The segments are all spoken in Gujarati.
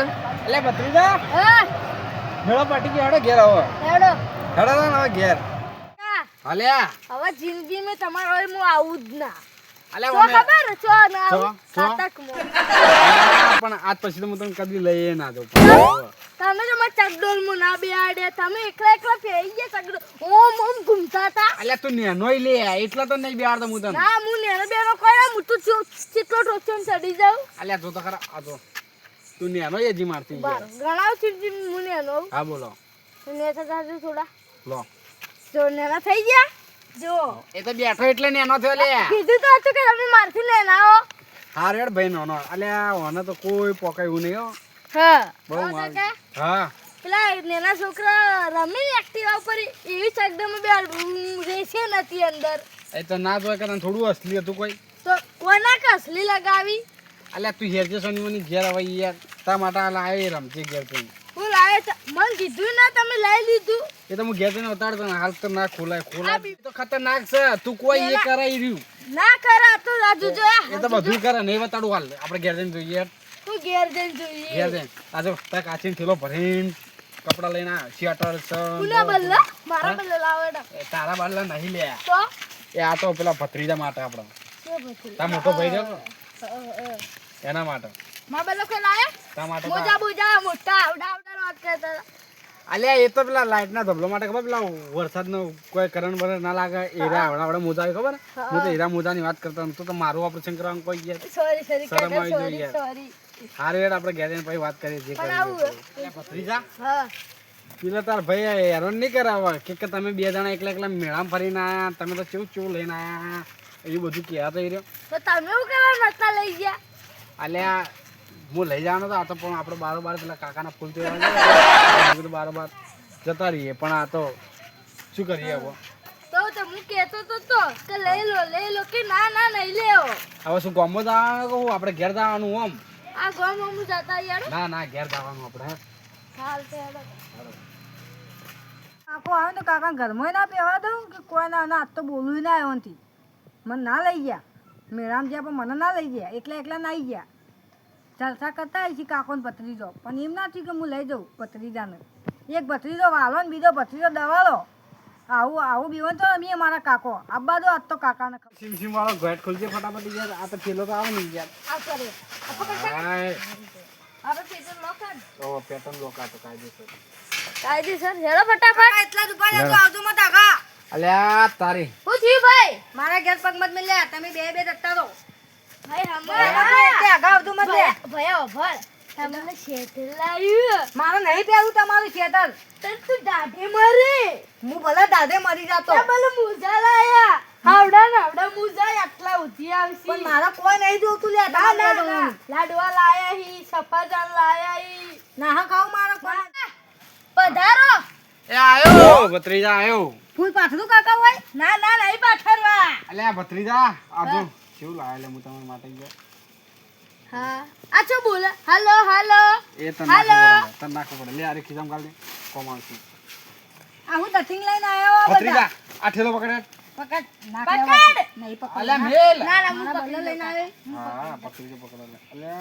એટલે ભત્રીજા મેળો પાટી ગયો હેડો ઘેર આવો. હેડો. હેડો ના હવે ઘેર. હા, હાલ્યા. હવે જિંદગી મે તમારો હોય હું આવું જ ના. અલ્યા છો ખબર? છો ના સાતક. અલ્યા, પણ આજ પછી તો હું તને કદી લઈએ ના દઉં તમે તો મારા ચગડોલ મો ના બેહાડે. તમે એકલા એકલા ફેરી ગયા ચગડો ઓમ ઓમ ઘૂમતા હતા. અલ્યા તું નેનોય લે એટલા તો નહીં બેહાડતો હું તને. ના હું નેનો બેનો કયો હું તો ચો- ટોચન ચડી જાઉં. અલ્યા જો તો ખરા આ જો. તું નેનો એજી મારતી બાર ગયા. ગણાવ ચીજી હું નેનો હા બોલો. ને થતા હતા થોડા. લો. જો નેના થઈ ગયા? જો. એ તો બેઠો એટલે નેનો થયો લે. કીધું તો હતું કે તમે મારથી લેના આવો હા રેડ ભાઈ નોનો. અલ્યા ઓને તો કોઈ પોકાયું નહીં હો. હા. બહુ તો માર કે હા. પેલા નેના છોકરા રમી એક્ટિવા ઉપર એવી ચકડમ બે રેસે નથી અંદર. એ તો ના જોય કારણ થોડું અસલી હતું કોઈ. તો કોના કસલી લગાવી? અલ્યા તું હેરજે સોની મની ઘેર હવે યાર. તા માટે આ લાવે રમજે ઘેર તું હું લાવે મને કીધું ના તમે લઈ લીધું. એ તો હું ઘેર જઈને ઉતારતો ને હાલ તો ના ખોલાય ખોલાય. તો ખતરનાક છે. તું કોઈ એ કરાઈ રહ્યું. ના કરા તો રાજુ જો એ તો બધું કરે નહીં બતાડું હાલ. આપણે ઘેર જઈને જોઈએ. તું ઘેર જઈને ઘેર જોઈએ જઈને આજો તાર કાચીને થેલો ભરીને કપડા લઈને આ સ્વેટર છે. પુના બલ્લા? મારા બલ્લા લાવડા તારા બલ્લા નહીં લે તો? એ આ તો પેલા ભત્રીજા માટે આપણે. શું તા મોટો ભાઈ રહ્યો ને. એના માટે. મારા બલ્લો કોઈ લાયા? તા માટે મોજા બોજા મોટા આવડા આવડા વાત કરતા અલ્યા એ તો પેલા લાઈટ ના ધબલો માટે ખબર પેલા વરસાદ નો કોઈ કરંટ બરંટ ના લાગે એરા આવડા આવડા મોજા આવે ખબર? હું. તો એરા મોજા ની વાત કરતા હતો. તો મારું ઓપરેશન કરવાનું કોઈ ગયા. સોરી સોરી શરમ આવી સોરી જોઈએ. સોરી હેડ આપણે ઘેર જઈને પછી વાત કરીએ જે કરીએ કરવી ભત્રીજા હા. પેલા તાર ભાઈ હેરાન નહીં કરાવવા કે કે તમે બે જણા એકલા એકલા મેળામાં ફરીને આયા તમે તો ચેવું ચેવું લઈને આયા? એવું બધું કહેવા તો રહ્યો. તો તમે શું કરવા નતા લઈ ગયા? અલ્યા હું લઈ જવાનો તો આ તો પણ આપણે બારોબાર પેલા કાકાના ફૂલ તો બારો બાર જતા રહીએ પણ આ તો શું કરીએ હવે? તો તો હું કહેતો તો તો કે લઈ લો લઈ લો કે ના ના નહીં લેવો હવે શું ગોમો જવાનું કહું આપણે ઘેર જવાનું ઓમ આ ગોમ હું જતા યાર ના ના ઘેર જવાનું આપણે હાલ તે હેડો. કાકો આવે તો કાકા ઘરમાં ના પહેવા દઉં કે કોઈ ના? ના આજ તો બોલું ના આવ્યો નથી. મને ના લઈ ગયા. મેળામાં ગયા પણ મને ના લઈ ગયા. એકલા એકલા ના આવી ગયા. જલસા કરતા આવી છીએ કાકોને ભત્રીજો. પણ એમ ના થયું કે હું લઈ જાઉં ભત્રીજાને. એક ભત્રીજો વાલો ને બીજો ભત્રીજો દવાલો. આવું આવું બીવન તો રમીએ મારા કાકો. આબા દો આજ તો કાકાને. સિમ સીમ વાળો ઘેટ ખોલજે ફટાફટ યાર. આ તો પેલો તો આવે નહીં યાર. આ કરે આ પકડ હવે પેટન લોકન તો પેટર્ન લોકા તો કાયદેસર. કાયદેસર. હેડો ફટાફટ. એટલા દુપાયા ઊભા આવજો મત આગા અલ્યા તારી. હું થયું ભાઈ. મારા ઘેર પગ મત મિલ્યા તમે બે બે જતા રહો. ભાઈ હમણાં અગાઉ આવજો મત લે. ભયા ભર તમને શેતર લાવ્યું. મારે નહીં પહેરવું તમારું શેતર તને તું દાઢે મરે. હું ભલે દાદે મરી જાતો. તે ભલે મુજા લાયા. હાવડા ને હાવડા મુજા આટલા ઉધી આવશે. પણ મારા કોઈ નહીં જોતું લે ના ના લાડવા લાયા હી સફરજન લાયા હી. ના ખાવ મારા પધારો એ આયો. ભત્રીજા આયો. ફૂલ પાથરું કાકા હોય? ના ના નહીં પાથરવા. અલ્યા ભત્રીજા આજો જો કેવું લાવે લે હું તમારા માટે ગયો હા. આ છો બોલે. હાલો હાલો. એ તને હાલો. તને નાખવું પડે. લે આરે ખીજામ કાઢ દે. કોમ આવશે આ હું દથિંગ લઈને આવ્યો આ બધા. ભત્રીજા આ ઠેલો પકડે. પકડ. નાખ પકડ. નહીં પકડ. અલે મેલ. ના ના હું પકડ. લઈને લઈને આવે હા ભત્રીજો પકડ લે. અલે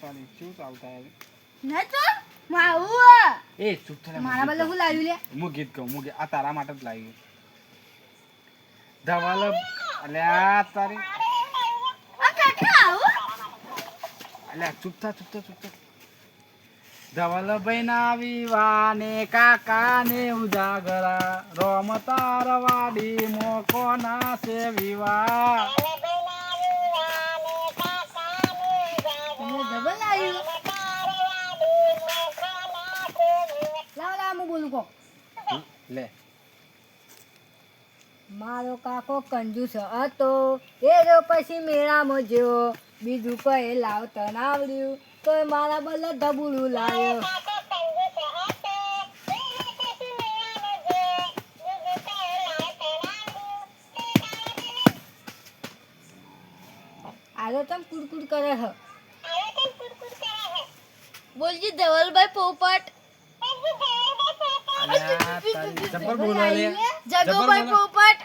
તારી શું ચાલતા આવે? ના તો માવું એ ચૂપ થા મારા બદલે હું લાવ્યું લે. હું ગીત કહું હું આ તારા માટે જ લાવ્યું. ધવાલ અલ્યા તારી આ કાકા આવું અલ્યા ચૂપ થા ચૂપ થા ચૂપ થા. ધવલભાઈ ના વિવાને કાકા ને ઉજાગરા. રોમ તારવાડી મોકો ના છે વિવાહ તમે ડબલ આવ્યું લાવ હું બોલું કો લે. મારો કાકો કંજૂસ હતો. એ જો પછી મેળામાં જ્યો બીજું કઈ લાવતા ના આવડ્યું તો મારા બલ્લો ધબુડું લાવ્યો. આજે તમ કુડકુડ કરે હ. બોલજી ધવલભાઈ પોપટ. જબર બોલે લે. જગોભાઈ પોપટ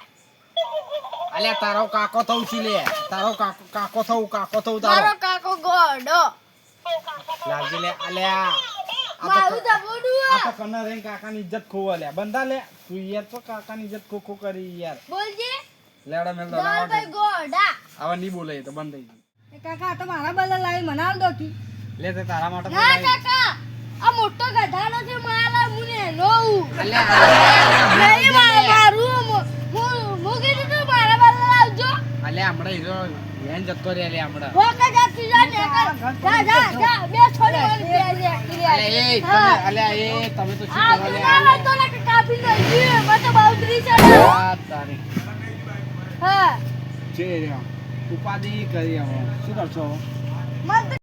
અલ્યા તારો કાકો થઉં છું લે. તારો કાકો કાકો થઉં કાકો થઉં તારો. તારો કાકો ગોડો. લાવજે લે અલ્યા. મારું તો બોડું આ તો કનર રહીને કાકાની ઇજ્જત ખોવા લે. બંધા લે. તું યાર તો કાકાની ઇજ્જત ખો ખો કરી યાર. બોલજે. લેડા મેલ દો ગોડા. હવે નહીં બોલે તો બંધ થઈ કાકા તો મારા બદલ લાવી મને દો કી લે તે તારા માટે ના કાકા. આ મોટો ગધાડો છે મારા મુને અલ્યા નહીં મારા હું કીધું તું મારા બદલે આવજો. અલ્યા હમણાં હીરો વેન જતો રે અલે હમણાં. ઓકે જાતી જા ને જા જા જા બે છોડી મને બે અલે એ તમે અલે એ તમે તો શું કરો અલે આ તો ને કે કાપી લઈ મને તો બાઉન્ડ્રી છે ને. તારી. હા. છે રે ઉપાધિ કરી આવો શું કરશો?